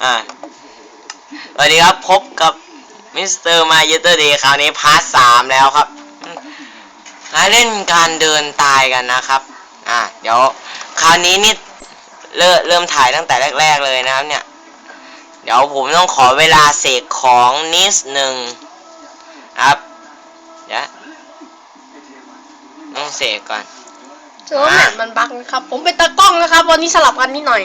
อ่าสวัสดีครับพบกับมิสเตอร์มาเยเตอร์เดย์คราวนี้พาร์ทสามแล้วครับมาเล่นการเดินตายกันนะครับ อ่าเดี๋ยวคราวนี้นี่เริ่มเริ่มถ่ายตั้งแต่แรก ๆ เลยนะครับ เนี่ย เดี๋ยวผมต้องขอเวลาเสกของนิดหนึ่งครับเดี๋ยวต้องเสกก่อนเจอว่าแมปมันบักนะครับ ผมเป็นตากล้องนะครับ วันนี้สลับกันนิดหน่อย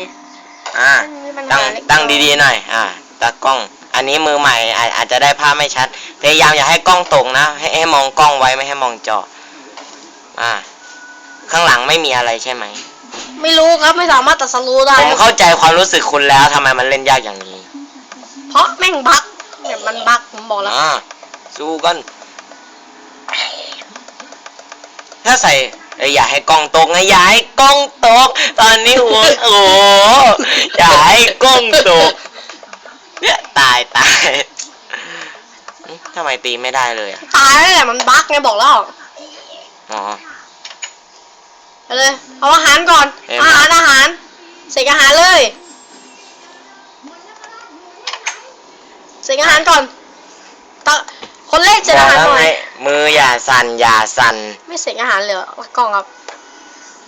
อ่ามีปัญตั้งหาเล็กน้อยตั้งดีๆหน่อย อ่าตากล้อง อันนี้มือใหม่อาอาจจะได้ภาพไม่ชัด พยายามอย่าให้กล้องตกนะ ให้ให้มองกล้องไว้ไม่ให้มองจอ อ่า ข้างหลังไม่มีอะไรใช่ไหม ไม่รู้ครับไม่สามารถตัดสรู้ได้ผมครับเข้าใจความรู้สึกคุณแล้วทำไมมันเล่นยากอย่างนี้ เพราะแม่งบั๊กเนี่ยมันบั๊กผมบอกแล้ว อ่า สู้กัน ถ้าใส่ เอ้ยอย่าให้กล้องตกนะอย่าให้กล้องตก ตอนนี้หัวโอ้โหอย่าให้กล้องตกเนี่ยตายตายอืมทำไมตีไม่ได้เลยอะตายแล้วแหละมันบั๊กไงบอกแล้วอ๋อไปเลยเอาอาหารก่อนเอ็มอาหารอาหารเสกอาหารเลยเสกอาหารก่อนตะ คนแรกเสกบออากหารแล้วก่อนไงมืออย่าสั่นอย่าสั่นไม่เสกอาหารเลยเหรอตากล้องครับ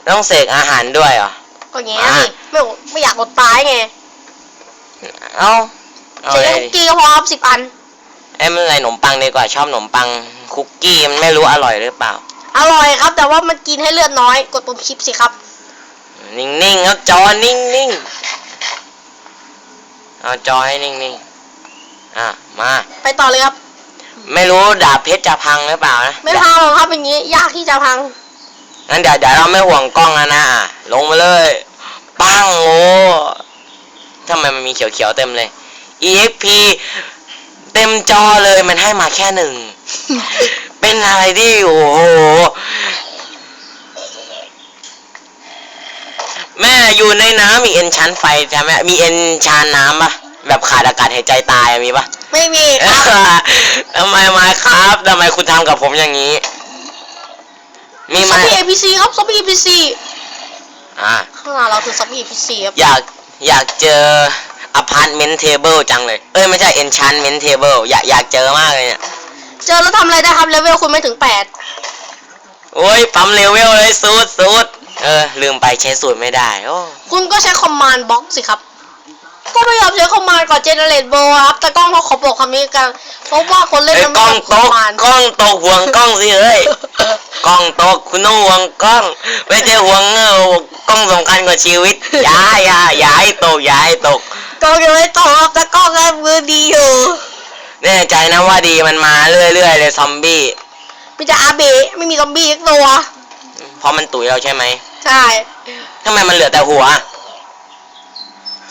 ต้องเสกอาหารด้วยเหรอ ก็อย่างเงี้ยสิไม่ไม่อยากอดตายไงเอ้าเอาเสกเลให้ยคุกกี้ก็พอครับสิบอัน ไอ้ยไม่เป็นไรขนมปังดีกว่าชอบขนมปังคุกกี้มันไม่รู้อร่อยหรือเปล่า อร่อยครับ แต่ว่ามันกินให้เลือดน้อย กดปุ่มชิปสิครับ นิ่งๆครับจอนิ่งๆเอาจอให้นิ่งๆอะมาไปต่อเลยครับ ไม่รู้ดาบเพชรจะพังหรือเปล่านะไม่พังหรอกครับอย่างนี้ ยากที่จะพังงั้นเดี๋ยวเดี๋ยวเราไม่ห่วงกล้องแล้วนะอะลงมาเลยปังโอ้ทำไมมันมีเขียวๆเต็มเลย EXP เต็มจอเลยมันให้มาแค่หนึ่ง เป็นอะไรที่โอ้โห แม่อยู่ในน้ำมีเอ็นชั้นไฟใช่ไหมมีเอ็นชานน้ำปะ แบบขาดอากาศหายใจตายอะมีปะ ไม่มีครับทำไมมาครับทำไมคุณทำกับผมอย่างนี้ มีไหซมอมบี้เอพีซีครับซอมบี้เอพีซีอ่า ข้างหน้าเราคือซอมบี้เอพีซีครับอยากอยากเจออพาร์ตเมนต์เทเบิลจังเลย เอ้ย ไม่ใช่เอนชันเมนต์เทเบิลอยากอยากเจอมากเลยเนี่ย เจอแล้วทำอะไรได้ครับเลเวลคุณไม่ถึงแปดโอ้ย ปั๊มเลเวลเลยสูดสูดเออ ลืมไปใช้สูตรไม่ได้ โอ้ คุณก็ใช้คอมมานด์บล็อกสิครับ ก็ไม่ยอมใช้คอมมานด์ก่อนเจเนเรตโบครับ แต่กล้องเขาขอบอกคำนี้กัน เพราะว่าคนเล่นเอ้ยมันกล้ไม่องทำคตอมกมานด์กล้องตกห่วงกล้องสิเอ้ยกล้องตกคุณต้องห่วงกล้อง ไม่ใช่ห่วงเงากล้องสำคัญกว่าชีวิตอย่าอย่าอย่าให้ตกอย่าให้ตก กล้องยังไม่ตกครับแต่กล้องแค่มือดีอยู่แน่ใจนะว่าดีมันมาเรื่อยๆเลยซอมบี้มีแต่อาเบะไม่มีซอมบี้สักตัว เพราะมันตุ๋ยเราใช่ไหมใช่ทำไมมันเหลือแต่หัว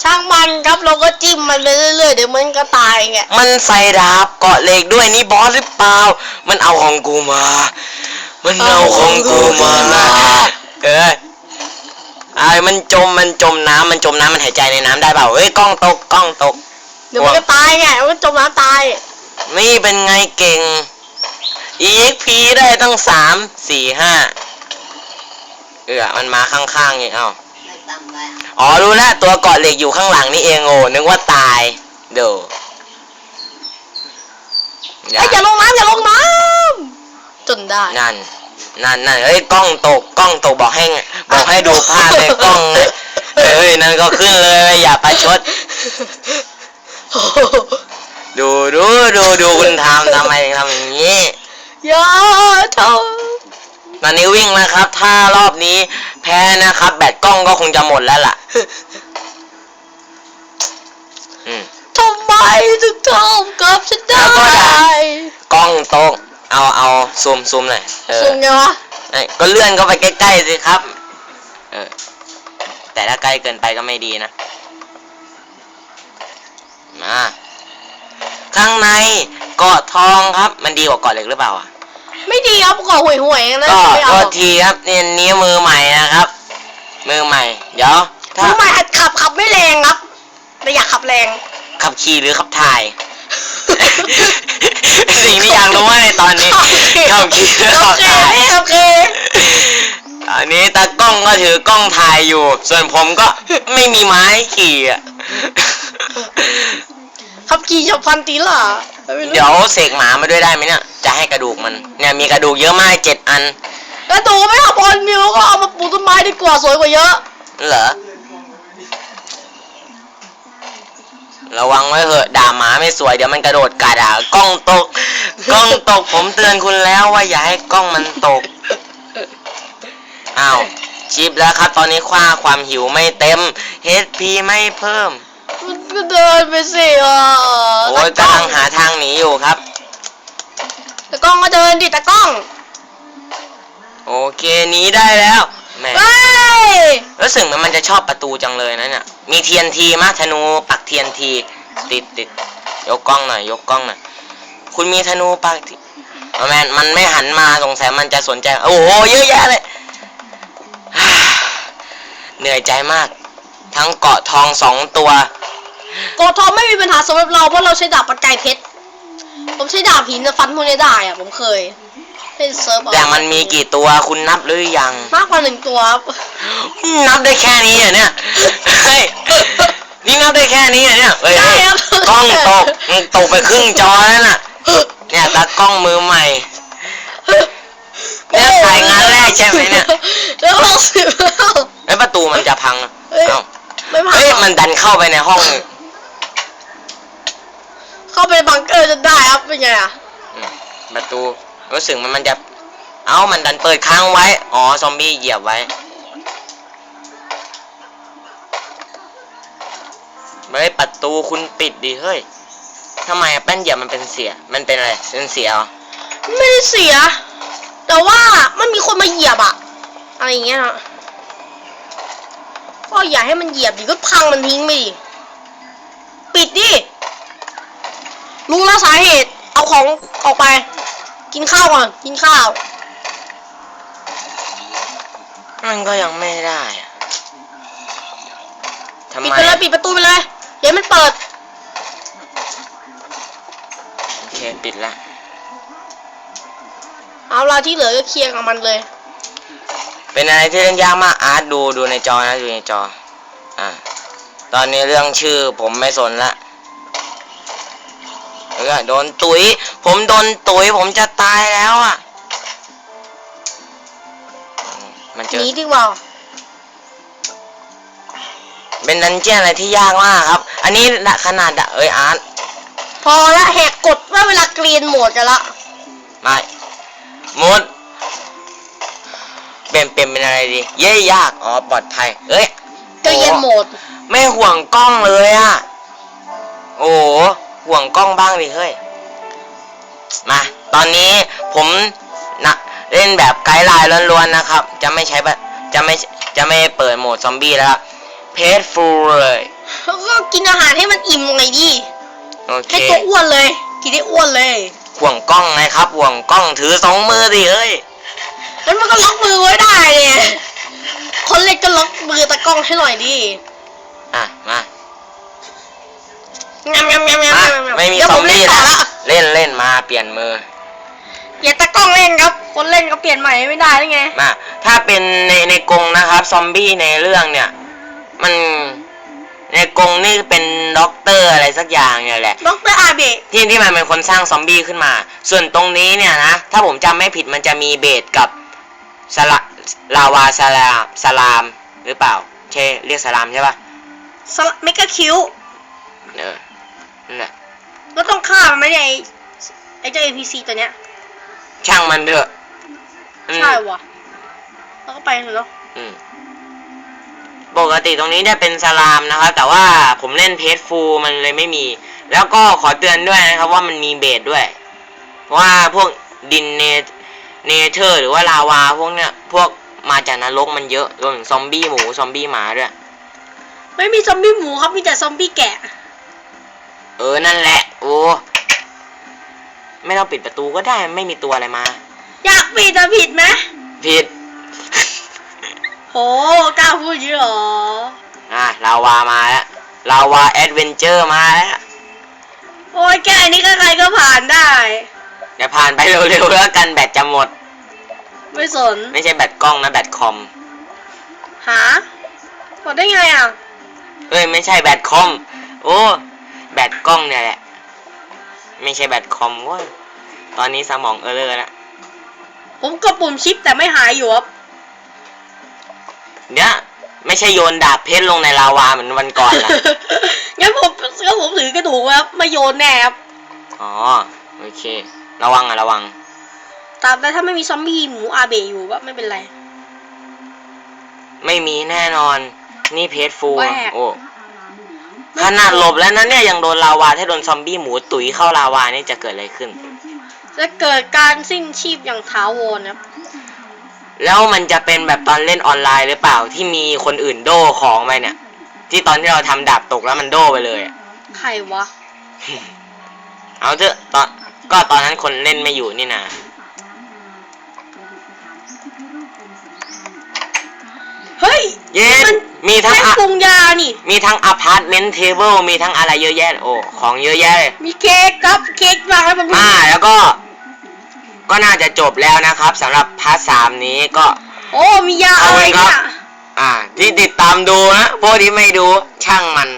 ช่างมันครับเราก็จิ้มมันไปเรื่อยๆเดี๋ยวมันก็ตายไงมันใส่ดาบเกาะเหล็กด้วยนี่บอสหรือเปล่า มันเอาของกูมา มันเอาของกูมาเออไอ้มันจมมันจมน้ำมันจมน้ำมันหายใจในน้ำได้เปล่าเฮ้ยกล้องตกกล้องตก เดี๋ยวมันก็ตายไงมันก็จมน้ำตายนี่เป็นไงเก่ง EXP ได้ตั้งสามสี่ห้าเออมันมาข้างๆอีกเอ้า อ๋อรู้แล้วตัวเกาะเหล็กอยู่ข้างหลังนี่เองโอ้นึกว่าตายเดี๋ยวไอ้ยอย่าลงน้ำอย่าลงน้ำจนได้ นั่น นั่นนั่นเอ้ยกล้องตกกล้องตกบอกให้ไงบอกให้ดูภาพในกล้องไงเอ้ยนั่นก็ขึ้นเลยอย่าประชด ดูดูดูดูคุณทำทำไมถึงทำอย่างนี้ อย่าท ตอนนี้วิ่งนะครับ ถ้ารอบนี้แพ้นะครับ แบตกล้องก็คงจะหมดแล้วล่ะอืมำทำไมถึงทำกับฉันได้แล้วก็ด่ากล้องตกเอาเอาซูมซูมหน่อยเออสูงไงวะเอ้ยก็เลื่อนเข้าไปใกล้ๆสิครับ เออ แต่ถ้าใกล้เกินไปก็ไม่ดีนะมาข้างในเกาะทองครับ มันดีกว่าเกาะเหล็กหรือเปล่าอะ ไม่ดีครับก่อห่วยห่วยๆนะก็ไม่เอาโทษทีครับนี่นี้มือใหม่นะครับ มือใหม่ เดี๋ยวถ้าทำไมหัดขับขับไม่แรงครับแต่อยากขับแรง ขับขี่หรือขับถ่าย สิ่งที่อยากรู้ว่าในตอนนี้ขับขี่หรือโอขับเคถ่ายโอเคอันนี้ตากล้องก็ถือกล้องถ่ายอยู่ ส่วนผมก็ไม่มีไม้ขี่อะ ขับขี่ฉับพลันตีล่ะไม่รู้เดี๋ยวเสกหมามาด้วยได้ไหมเนี่ย จะให้กระดูกมัน เนี่ยมีกระดูกเยอะมากเจ็ดอันแล้วตูไม่ขับบอลมิวก็เอามาปลูกต้นไม้ดีกว่าสวยกว่าเยอะ เหรอ ระวังไว้เถอะด่าหมาไม่สวยเดี๋ยวมันกระโดดกัดอะกล้องตก กล้องตกผมเตือนคุณแล้วว่าอย่าให้กล้องมันตก อ้าวชิปแล้วครับ ตอนนี้คว้าความหิวไม่เต็ม HP ไม่เพิ่ม มันก็เดินไปสิอะโอ้ยตากำลังหาทางหนีอยู่ครับ ตะกล้องก็เดินดิตะกล้องโอเคหนีได้แล้วแหม่เฮ้ยรู้สึกมันมันจะชอบประตูจังเลยนะเนี่ยมีเทียนทีมาธนูปักเทียนทีติดติดยกกล้องหน่อยยกกล้องหน่อยคุณมีธนูปักทีอ๋อแมนมันไม่หันมาสงสัยมันจะสนใจ โอ้โหเยอะแยะเลย เหนื่อยใจมาก ทั้งเกาะทองสองตัว โกทองไม่มีปัญหาสำหรับเราเพราะเราใช้ดาบประกายเพชร ผมใช้ดาบหินจะฟันพวกนี้ได้อะผมเคยเล่นเซิร์ฟเอาแต่มันมีกี่ตัวคุณนับหรือยัง มากกว่าหนึ่งตัวครับนับได้แค่นี้เหรอเนี่ยเฮ้ยนี่นับได้แค่นี้เหรอเนี่ยเฮ้ยได้เฮ้ยครับกล้องตกมันตกไปครึ่งจอแล้วน่ะ เนี่ยตากล้องมือใหม่เนี่ยถ่ายงานแรกใช่ไหมเนี่ยแล้วหกสิบแล้วไอ้ประตูมันจะพังอะเฮ้ยเอ้าไม่ผ่านเฮ้ยมันดันเข้าไปในห้อง เข้าไปบังเกอร์จะได้ครับเป็นไงอะอืมประตูรู้สึกมันมันจะ เอ้ามันดันเปิดค้างไว้ อ๋อซอมบี้เหยียบไว้เฮ้ยประตูคุณปิดดิเฮ้ยทำไมอะแป้นเหยียบมันเป็นเสีย มันเป็นอะไรเป็นเสียเหรอไม่ได้เสีย แต่ว่ามันมีคนมาเหยียบอะอะไรอย่างเงี้ยนะก็อย่าให้มันเหยียบดิก็พังมันทิ้งไปดิปิดดิ รู้แล้วสาเหตุ เอาของออกไป กินข้าวก่อน กินข้าวมันก็ยังไม่ได้อะทำปิดไมไปเลยปิดประตูไปเลย เดี๋ยวมันเปิด โอเคปิดละ เอาละที่เหลือก็เคลียร์กับมันเลย เป็นอะไรที่เล่นยากมากอาร์ตดูดูในจอนะดูในจอ อ่า ตอนนี้เรื่องชื่อผมไม่สนละ เออโดนตุยผมโดนตุยผมจะตายแล้วอะอืมมันเจหอนีดีกว่าเป็นดันเจียนอะไรที่ยากมากครับ อันนี้ขนาดอะเอ้ยอาร์ตพอละแหกกฎว่าเวลาเกรียนโหมดกันละไม่มดเป็นเป็นเป็นอะไรดีเย้ยากอ๋อปลอดภัยเอ้ยเกรียนโหมด ไม่ห่วงกล้องเลยอะโอ้โห ห่วงกล้องบ้างดิเฮ้ย มา ตอนนี้ผมนะเล่นแบบไกด์ไลน์ล้วนๆนะครับ จะไม่ใช้แบบจะไม่จะไม่เปิดโหมดซอมบี้แล้วครับเพจฟูลเลยแล้วก็กินอาหารให้มันอิ่มหน่อยดิโอเคให้ตัวอ้วนเลย กินได้อ้วนเลย ห่วงกล้องไงครับห่วงกล้องถือสองมือดิเฮ้ยแล้วมันก็ล็อกมือไว้ได้เนี่ยคนเล็กก็ล็อกมือตะกล้องให้หน่อยดิอะ มา งามงามงามงามมางามไม่มีเดี๋ยวซผอมเล่นบี้ต่อแล้วละเล่นเล่นมาเปลี่ยนมืออย่าตะกล้องเล่นครับ คนเล่นก็เปลี่ยนใหม่ไม่ได้ได้ไง มาถ้าเป็นในในกรงนะครับ ซอมบี้ในเรื่องเนี่ย มันในกรงนี่เป็นด็อกเตอร์อะไรสักอย่างเนี่ยแหละ ดรอาเบะ ที่ที่มันเป็นคนสร้างซอมบี้ขึ้นมา ส่วนตรงนี้เนี่ยนะ ถ้าผมจำไม่ผิดมันจะมีเบสกับสละลาวาสลามสลามหรือเปล่า ใช่เรียกสลามใช่ปะสลัเมกะคิวเออ นั่นแหละแล้วต้องฆ่ามันไหมเนี่ยไอ้ไอ้เจ้า NPC ตัวเนี้ย ช่างมันเถอะอืมใช่วะแล้วก็ไปเถอะเนาะอืมปกติตรงนี้เนี่ยเป็นสลามนะครับ แต่ว่าผมเล่นเพจฟูมันเลยไม่มี แล้วก็ขอเตือนด้วยนะครับว่ามันมีเบสด้วย เพราะว่าพวกดินเนเนเธอร์หรือว่าลาวาพวกเนี้ยพวกมาจากนรกมันเยอะรวมถึงซอมบี้หมูซอมบี้หมาด้วย ไม่มีซอมบี้หมูครับมีแต่ซอมบี้แกะ เออ นั่นแหละ โอ้ ไม่ต้องปิดประตูก็ได้ ไม่มีตัวอะไรมา อยากปิดจะผิดไหมผิด โหกล้าพูดอยี่หรอ อะลาวามาแล้วลาวาแอดเวนเจอร์มาแล้วโอ้ยแกอันนี้ก็ใครก็ผ่านได้ เดี๋ยวผ่านไปเร็วๆแล้วกันแบตจะหมด ไม่สน ไม่ใช่แบตกล้องนะแบตคอม หาหมดได้ไงอะ เอ้ย ไม่ใช่แบตคอม โอ้ แบตกล้องเนี่ยแหละ ไม่ใช่แบตคอมเว้ยตอนนี้สมองเออเลอร์แล้วผมกดปุ่มชิปแต่ไม่หายอยู่ครับเดี๋ยวไม่ใช่โยนดาบเพชรลงในลาวาเหมือนวันก่อนละงั้นผมก็ผมถือกระดูกไว้ครับไม่โยนแน่ครับอ๋อโอเค ระวังอะระวัง ตามแต่ถ้าไม่มีซอมบี้หมูอาเบะอยู่ก็ไม่เป็นไร ไม่มีแน่นอน นี่เพชรฟูแหวกโอ้ ขนาดหลบแล้วนะเนี่ยยังโดนลาวาถ้าโดนซอมบี้หมูตุ๋ยเข้าลาวานี่จะเกิดอะไรขึ้น จะเกิดการสิ้นชีพอย่างถาวรครับแล้วมันจะเป็นแบบตอนเล่นออนไลน์หรือเปล่าที่มีคนอื่นโดของไปเนี่ย ที่ตอนที่เราทำดาบตกแล้วมันโดไปเลยอะใครวะ เอาเถอะตอนก็ตอนนั้นคนเล่นไม่อยู่นี่นะ เฮ้ยเย้มันมีทั้งแม่งอะปรุงยานี่ มีทั้งอพาร์ตเมนต์เทเบิลมีทั้งอะไรเยอะแยะเลยโอ้ของเยอะแยะเลย มีเค้กครับเค้กวางไว้บนพื้นอ่าแล้วก็ก็น่าจะจบแล้วนะครับสำหรับพาร์ทสามนี้ก็ โอ้มียาอะไรเอาไว้ครัเนี่ยบอ่า ที่ติดตามดูนะพวกที่ไม่ดูช่างมัน